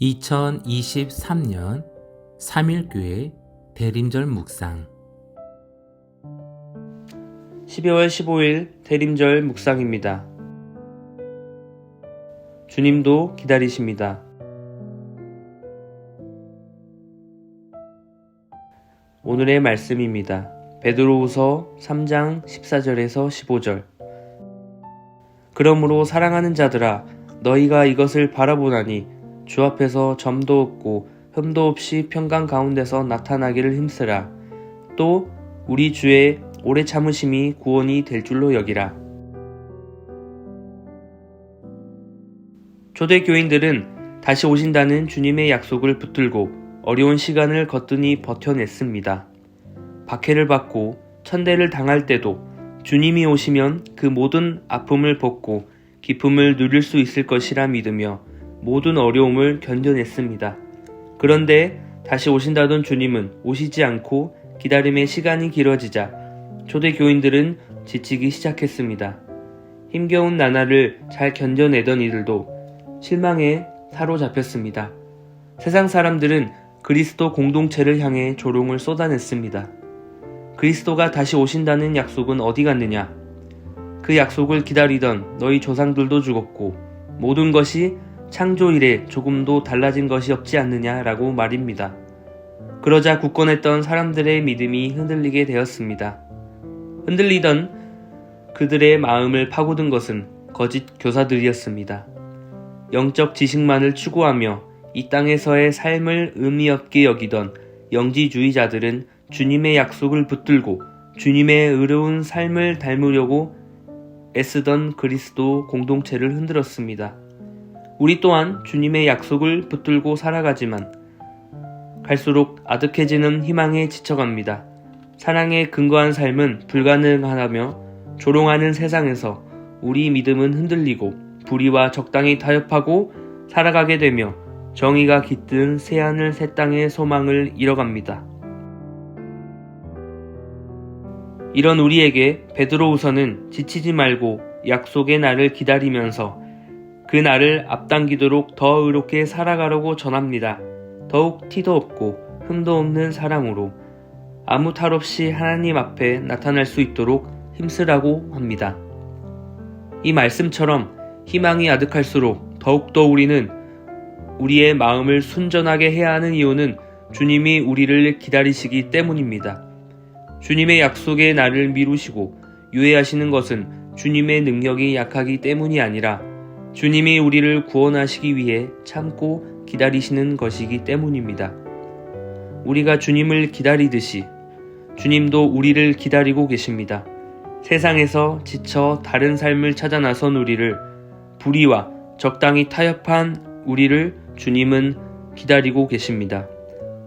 2023년 3일교회 대림절 묵상 12월 15일 대림절 묵상입니다. 주님도 기다리십니다. 오늘의 말씀입니다. 베드로후서 3장 14절에서 15절. 그러므로 사랑하는 자들아 너희가 이것을 바라보나니 주 앞에서 점도 없고 흠도 없이 평강 가운데서 나타나기를 힘쓰라. 또 우리 주의 오래 참으심이 구원이 될 줄로 여기라. 초대 교인들은 다시 오신다는 주님의 약속을 붙들고 어려운 시간을 거뜬히 버텨냈습니다. 박해를 받고 천대를 당할 때도 주님이 오시면 그 모든 아픔을 벗고 기쁨을 누릴 수 있을 것이라 믿으며 모든 어려움을 견뎌냈습니다. 그런데 다시 오신다던 주님은 오시지 않고 기다림의 시간이 길어지자 초대 교인들은 지치기 시작했습니다. 힘겨운 나날을 잘 견뎌내던 이들도 실망에 사로잡혔습니다. 세상 사람들은 그리스도 공동체를 향해 조롱을 쏟아냈습니다. 그리스도가 다시 오신다는 약속은 어디 갔느냐? 그 약속을 기다리던 너희 조상들도 죽었고 모든 것이 창조 이래 조금도 달라진 것이 없지 않느냐라고 말입니다. 그러자 굳건했던 사람들의 믿음이 흔들리게 되었습니다. 흔들리던 그들의 마음을 파고든 것은 거짓 교사들이었습니다. 영적 지식만을 추구하며 이 땅에서의 삶을 의미 없게 여기던 영지주의자들은 주님의 약속을 붙들고 주님의 의로운 삶을 닮으려고 애쓰던 그리스도 공동체를 흔들었습니다. 우리 또한 주님의 약속을 붙들고 살아가지만 갈수록 아득해지는 희망에 지쳐갑니다. 사랑에 근거한 삶은 불가능하다며 조롱하는 세상에서 우리 믿음은 흔들리고 불의와 적당히 타협하고 살아가게 되며 정의가 깃든 새하늘 새 땅의 소망을 잃어갑니다. 이런 우리에게 베드로우서는 지치지 말고 약속의 날을 기다리면서 그 날을 앞당기도록 더 의롭게 살아가려고 전합니다. 더욱 티도 없고 흠도 없는 사랑으로 아무 탈 없이 하나님 앞에 나타날 수 있도록 힘쓰라고 합니다. 이 말씀처럼 희망이 아득할수록 더욱더 우리는 우리의 마음을 순전하게 해야 하는 이유는 주님이 우리를 기다리시기 때문입니다. 주님의 약속의 날을 미루시고 유예하시는 것은 주님의 능력이 약하기 때문이 아니라 주님이 우리를 구원하시기 위해 참고 기다리시는 것이기 때문입니다. 우리가 주님을 기다리듯이 주님도 우리를 기다리고 계십니다. 세상에서 지쳐 다른 삶을 찾아 나선 우리를 불의와 적당히 타협한 우리를 주님은 기다리고 계십니다.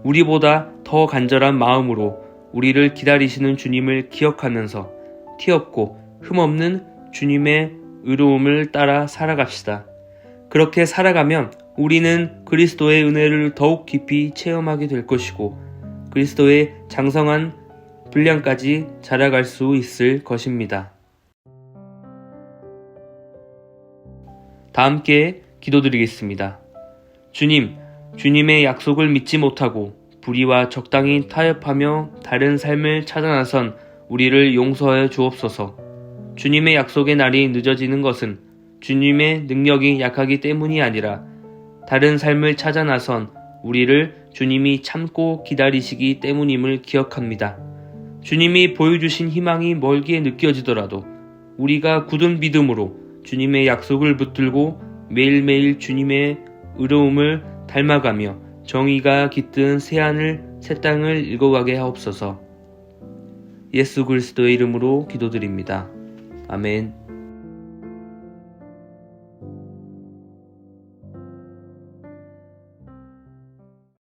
우리보다 더 간절한 마음으로 우리를 기다리시는 주님을 기억하면서 티 없고 흠 없는 주님의 의로움을 따라 살아갑시다. 그렇게 살아가면 우리는 그리스도의 은혜를 더욱 깊이 체험하게 될 것이고 그리스도의 장성한 분량까지 자라갈 수 있을 것입니다. 다 함께 기도드리겠습니다. 주님, 주님의 약속을 믿지 못하고 불의와 적당히 타협하며 다른 삶을 찾아 나선 우리를 용서하여 주옵소서. 주님의 약속의 날이 늦어지는 것은 주님의 능력이 약하기 때문이 아니라 다른 삶을 찾아 나선 우리를 주님이 참고 기다리시기 때문임을 기억합니다. 주님이 보여주신 희망이 멀게 느껴지더라도 우리가 굳은 믿음으로 주님의 약속을 붙들고 매일매일 주님의 의로움을 닮아가며 정의가 깃든 새하늘 새 땅을 읽어가게 하옵소서. 예수 그리스도의 이름으로 기도드립니다. 아멘.